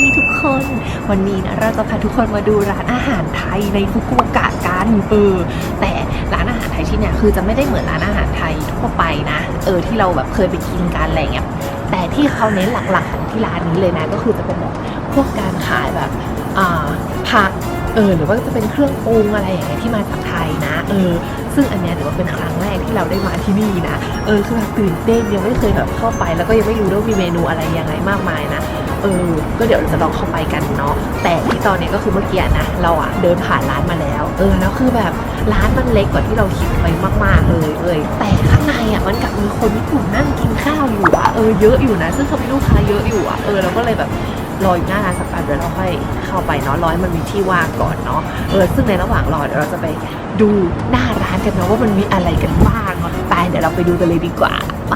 ดีทุกคน วันนี้นะเราจะพาทุกคนมาดูร้านอาหารไทยในฟุกุโอกะกันเออแต่ร้านอาหารไทยที่เนี่ยคือจะไม่ได้เหมือนร้านอาหารไทยทั่วไปนะเออที่เราแบบเคยไปกินกันอะไรเงี้ยแต่ที่เขาเน้นหลักๆของที่ร้านนี้เลยนะ ก็คือจะเป็นแบบพวกการขายแบบอ่าผักเออหรือว่าจะเป็นเครื่องปรุงอะไรอย่างเงี้ยที่มาจากไทยนะ เออ ซึ่งอันเนี้ยถือว่าเป็นครั้งแรกที่เราได้มาที่นี่นะ เออคือแบบตื่นเต้นยังไม่เคยแบบเข้าไป แล้วก็ยังไม่รู้ด้วยว่ามีเมนูอะไรยังไงมากมายนะ เออ ก็เดี๋ยวเราจะลองเข้าไปกันเนาะ แต่ที่ตอนนี้ก็คือเมื่อกี้นะ เราอะเดินผ่านร้านมาแล้ว เออ แล้วคือแบบร้านมันเล็กกว่าที่เราคิดไปมาก ๆ เลยเอยแต่ข้างในอะมันกลับมีคนญี่ปุ่นนั่งกินข้าวอยู่อะเออ เยอะอยู่นะ ซึ่งเขามีลูกค้าเยอะอยู่อะเออ เราก็เลยแบบ รออยู่หน้าร้านสักแป๊บเดี๋ยวเราค่อยเข้าไปเนาะรอให้มันมีที่ว่างก่อนเนาะเออซึ่งในระหว่างรอเดี๋ยวเราจะไปดูหน้าร้านกันเนาะว่ามันมีอะไรกันบ้างเนาะไปเดี๋ยวเราไปดูกันเลยดีกว่าไป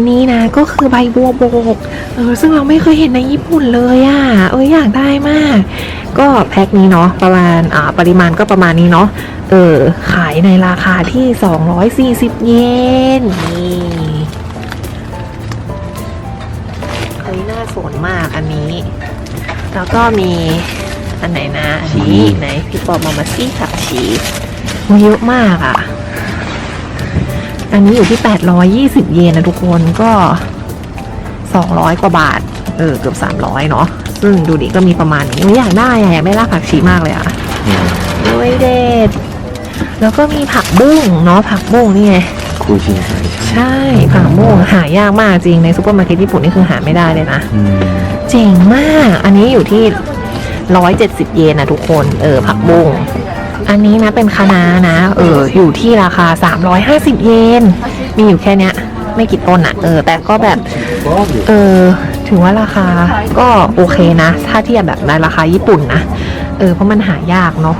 นนี้นะก็คือใบบัวบกเออซึ่งเราไม่เคยเห็นในญี่ปุ่นเลยอะ่ะเอออยากได้มาก ก็แพ็คนี้เนาะประมาณอ่าปริมาณก็ประมาณนี้เนาะเออขายในราคาที่ 240 เยนนี่เฮ้ยน่าสนมากอันนี้ แล้วก็มีอันไหนนะอันนี้ไหนพี่ปอมามาซี่ขับชีสโอ้เยอะมากอะ อันนี้อยู่ที่ 820 เยนนะทุกคนก็ 200 กว่าบาท เออ เกือบ 300 เนาะซึ่งดูดิก็มีประมาณนี้ไม่อยากได้อะอยากได้รากผักชีมากเลยอะด้วยเด็ด แล้วก็มีผักบุ้งเนาะผักบุ้งนี่ไงคุยชิงไทยใช่ผักบุ้งหายากมากจริงในซูเปอร์มาร์เก็ตญี่ปุ่นนี่คือหาไม่ได้เลยนะอืมเจ๋งมาก อันนี้อยู่ที่ 170 เยนนะทุกคน เออผักบุ้ง อันนี้นะเป็นคะน้านะ เออ อยู่ที่ราคา 350 เยน มีอยู่แค่เนี้ย ไม่กี่ต้นอะเออ แต่ก็แบบ เออ ถือว่าราคาก็โอเคนะ ถ้าเทียบแบบในราคาญี่ปุ่นนะ เออ เพราะมันหายากเนาะ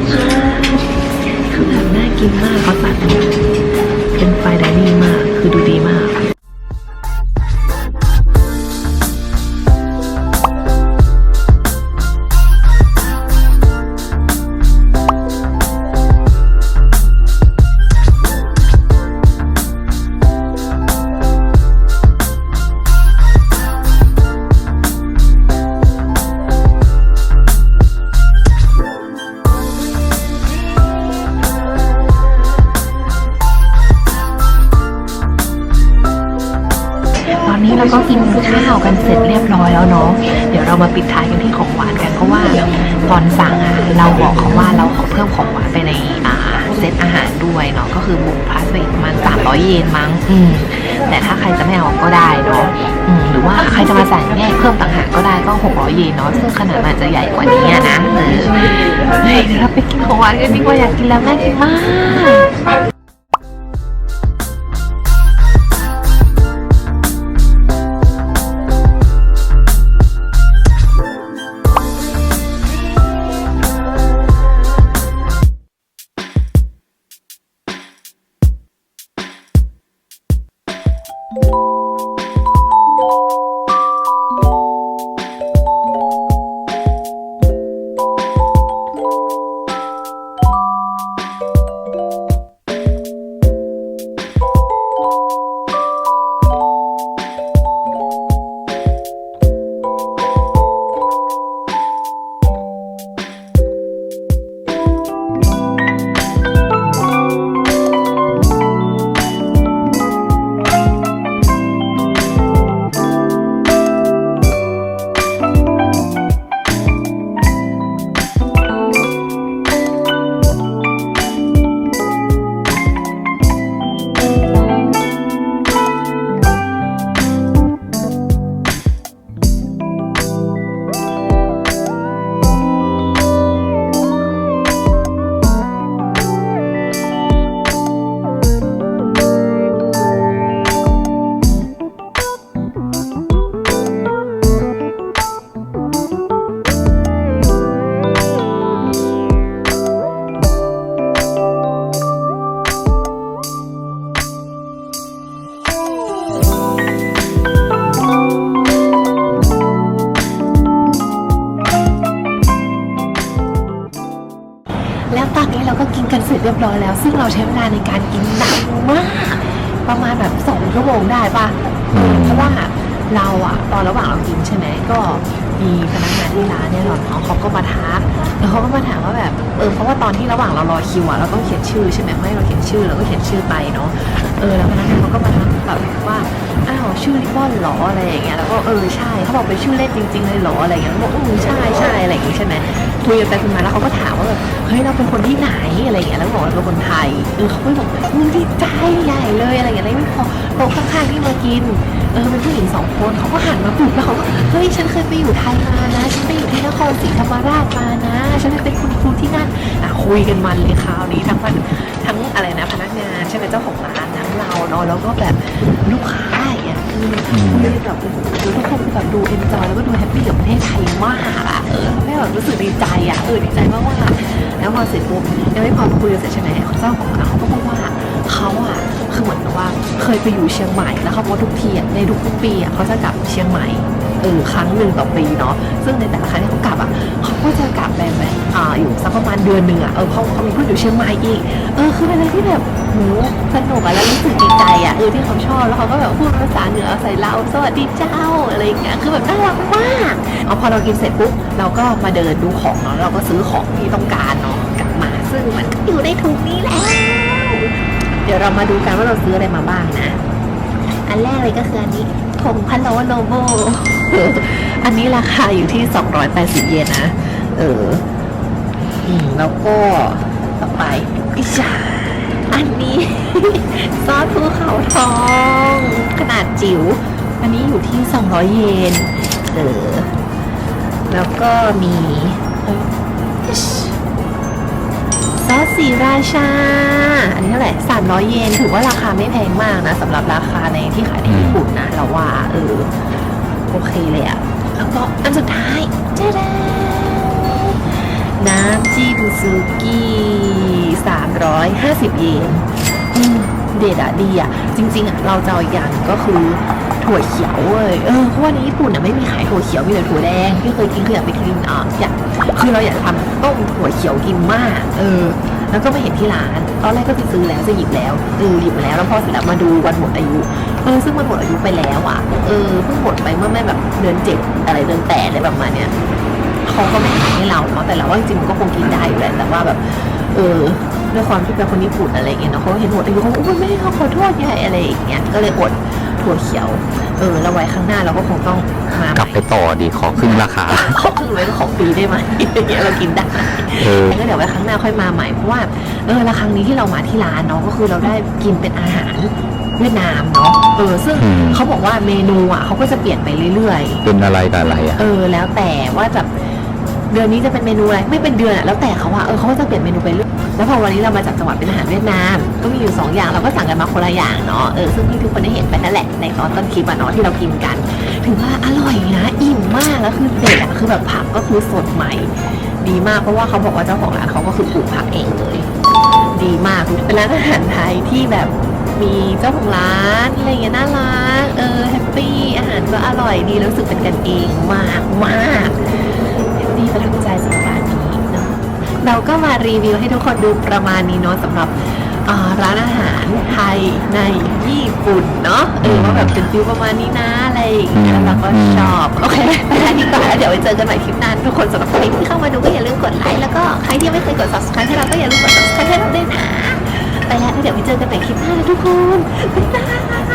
นสลัดคือแบบน่ากินมากเขาจัดเป็นไฟน์ไดนิ่งมาก คือดูดีมาก นี้เราก็กินข้าวกันเสร็จเรียบร้อยแล้วเนาะเดี๋ยวเรามาปิดท้ายกันที่ของหวานกันเพราะว่าตอนสั่งอะเราบอกเขาว่าเราขอเพิ่มของหวานไปในอ่าเซตอาหารด้วยเนาะก็คือบวกพลาสไปอีกประมาณ300 เยนมั้งอืมแต่ถ้าใครจะไม่เอาก็ได้เนาะอืมหรือว่าใครจะมาสั่งแยกเพิ่มต่างหากก็ได้ก็ 600 เยนเนาะซึ่งขนาดมันอาจจะใหญ่กว่านี้อะนะเออเฮ้ยเดี๋ยวเราไปกินของหวานกันดีกว่าอยากกินแล้วน่ากินมาก you แล้วตอนนี้เราก็กินกันเสร็จเรียบร้อยแล้ว ซึ่งเราใช้เวลาในการกินนานมาก ประมาณแบบสองชั่วโมงได้ปะเออเพราะว่าเราอะตอนระหว่างเรากินใช่ไหมก็มีพนักงานที่ร้านเนี่ยหลอนเขาเขาก็มาทักแล้วเขาก็มาถามว่าแบบเออเพราะว่าตอนที่ระหว่างเรารอคิวอะเราต้องเขียนชื่อใช่ไหมให้เราเขียนชื่อเราก็เขียนชื่อไปเนาะเออแล้วพนักงานเขาก็มาทักแบบว่าอ้าว ชื่อริบบอนหรออะไรอย่างเงี้ยแล้วก็เออใช่เขาบอกเป็นชื่อเล่นจริงๆเลยหรออะไรอย่างเงี้ยแล้วก็อือใช่ใช่อะไรอย่างเงี้ยใช่ไหมคุยกันไปคุยมาแล้วเขาก็ถามว่าแบบเฮ้ยเราเป็นคนที่ไหนอะไรอย่างเงี้ยแล้วบอกว่าเราเป็นคนไทยเออเขาก็บอกมึงดีใจใหญ่เลยอะไรอย่างเงี้ยแล้วไม่พอโต๊ะข้างๆที่มากินเออเป็นผู้หญิงสองคนเขาก็หันมาปลุกแล้วเขาก็เฮ้ยฉันเคยไปอยู่ไทยมานะฉันไปอยู่ที่นครศรีธรรมราชมานะฉันไปเป็นคุณครูที่นั่นอะคุยกันมันเลยคราวนี้ทั้งมันทั้งอะไรนะพนักงานใช่ไหมเจ้าของร้านทั้งเราเนาะแล้วก็แบบลูกค้า อย่างเงี้ยแบบทุกคนแบบดูเอ็นจอยแล้วก็ดูแฮปปี้กับประเทศไทยมากอะเออแม่แบบรู้สึกดีใจอะเออดีใจมากว่าแล้วพอเสร็จปุ๊บยังไม่พอคุยกันเสร็จใช่ไหมเจ้าของร้านเขาก็บอกว่าเขาอะคือเหมือนกับว่าเคยไปอยู่เชียงใหม่แล้วเขาบอกทุกทีอะในทุกๆปีอะเขาจะกลับเชียงใหม่ ออครั้งหนึ่งต่อปีเนาะซึ่งในแต่ละครั้งที่เขากลับอะเขาก็จะกลับแบบแบบอ่าอยู่สักประมาณเดือนหนึ่งอะเออเขาเขามีเพื่อนอยู่เชียงใหม่อีกเออคือเป็นอะไรที่แบบโหสนุกอะแล้วรู้สึกดีใจอะเออที่เขาชอบแล้วเขาก็แบบพูดภาษาเหนือใส่เราสวัสดีเจ้าอะไรอย่างเงี้ยคือแบบน่ารักมากเอาพอเรากินเสร็จปุ๊บเราก็มาเดินดูของเนาะเราก็ซื้อของที่ต้องการเนาะกลับมาซึ่งมันก็อยู่ในถุงนี้แล้ว เดี๋ยวเรามาดูกันว่าเราซื้ออะไรมาบ้างนะ อันแรกเลยก็คืออันนี้ ผงพะโล้โลโบอันนี้ราคาอยู่ที่ 280 เยนนะ เอออืมแล้วก็ต่อไปอิจาอันนี้ ซอสภูเขาทอง ขนาดจิ๋ว อันนี้อยู่ที่ 200 เยน เออ แล้วก็มีเอ้ยอิช ซอสสีราชา อันนี้เท่าไหร่300เยน ถือว่าราคาไม่แพงมากนะสำหรับราคาในที่ขายในญี่ปุ่นนะ เราว่าเออโอเคเลยอะแล้วก็อันสุดท้ายเจ๊ดาน้ำจิ้มซูกี้350เยนอืมเด็ดอะดีอะจริง ๆอะเราจะเอาอีกอย่างหนึ่งก็คือถั่วเขียวเว้ย เออ เพราะว่าในญี่ปุ่นอะไม่มีขายถั่วเขียว มีแต่ถั่วแดง ที่เคยกินคืออยากไปกินอะอยากคือเราอยากทำ ต้มถั่วเขียวกินมาก เออ แล้วก็ไม่เห็นที่ร้าน ตอนแรกก็จะซื้อแล้วจะหยิบแล้ว เออหยิบมาแล้วแล้วพอเสร็จแล้วมาดูวันหมดอายุ เออซึ่งมันหมดอายุไปแล้วอะ เออเพิ่งหมดไปเมื่อไม่แบบเดือนเจ็ดอะไรเดือนแปดอะไรประมาณเนี้ยเขาก็ไม่ขายให้เราเนาะแต่เราว่าจริงๆมันก็คงกินได้อยู่แหละแต่ว่าแบบ เออด้วยความที่เป็นคนญี่ปุ่นอะไรเงี้ยเนาะเขาเห็นหมดอายุเขาอกอุ้ยไม่ได้เขาขอโทษใหญ่อะไรอย่างเงี้ยก็เลยอด ถั่วเขียว เออแล้วไว้ข้างหน้าเราก็คงต้องมาใหกลับม่ไปต่อดีขอครึ่งราคาขอครึ่งไว้ก็ของฟรีได้ไหมอย่างเงี้ยเรากินได้เออแล้วก็เดี๋ยวไว้ครั้งหน้าค่อยมาใหม่เพราะว่าเออละครั้งนี้ที่เรามาที่ร้านเนาะก็คือเราได้กินเป็นอาหารเวียดนามเนาะ เออ ซึ่งอืมเขาบอกว่าเมนูอะเขาก็จะเปลี่ยนไปเรื่อยๆ เป็นอะไรกับอะไรอะ เออ แล้วแต่ว่าจะเดือนนี้จะเป็นเมนูอะไร ไม่เป็นเดือนอะแล้วแต่เขาว่า เออเขาก็จะเปลี่ยนเมนูไปเรื่อย แล้วพอวันนี้เรามาจากจังหวัดเป็นอาหารเวียดนาม ก็มีอยู่สองอย่างเราก็สั่งกันมาคนละอย่างเนาะเออซึ่งที่ทุกคนได้เห็นไปนั่นแหละในตอนต้นคลิปอะเนาะที่เรากินกัน ถือว่าอร่อยนะอิ่มมากแล้วคือเด็ดอะคือแบบผักก็คือสดใหม่ ดีมากเพราะว่าเขาบอกว่าเจ้าของร้านเขาก็คือปลูกผักเองเลยดีมากเป็นร้านอาหารไทยที่แบบมีเจ้าของร้านอะไรอย่างเงี้ยน่ารักเออแฮปปี้อาหารก็อร่อยดีแล้วรู้สึกเป็นกันเองมากมากแฮปปี้ประทับใจสำหรับ เนาะเราก็มารีวิวให้ทุกคนดูประมาณนี้เนาะสำหรับอ่าร้านอาหารไทยในญี่ปุ่นเนาะเออว่าแบบเป็นฟิลประมาณนี้นะอะไรอย่างเงี้ยแล้วก็ชอบโอเคไปแล้วดีกว่าแล้วเดี๋ยวไปเจอกันใหม่คลิปหน้าทุกคนสำหรับใครที่เข้ามาดูก็อย่าลืมกดไลค์แล้วก็ใครที่ยังไม่เคยกด subscribe ให้เราก็อย่าลืมกด subscribe ให้เราด้วยนะไปแล้วแล้วเดี๋ยวไปเจอกันใหม่คลิปหน้านะทุกคนบ๊ายบาย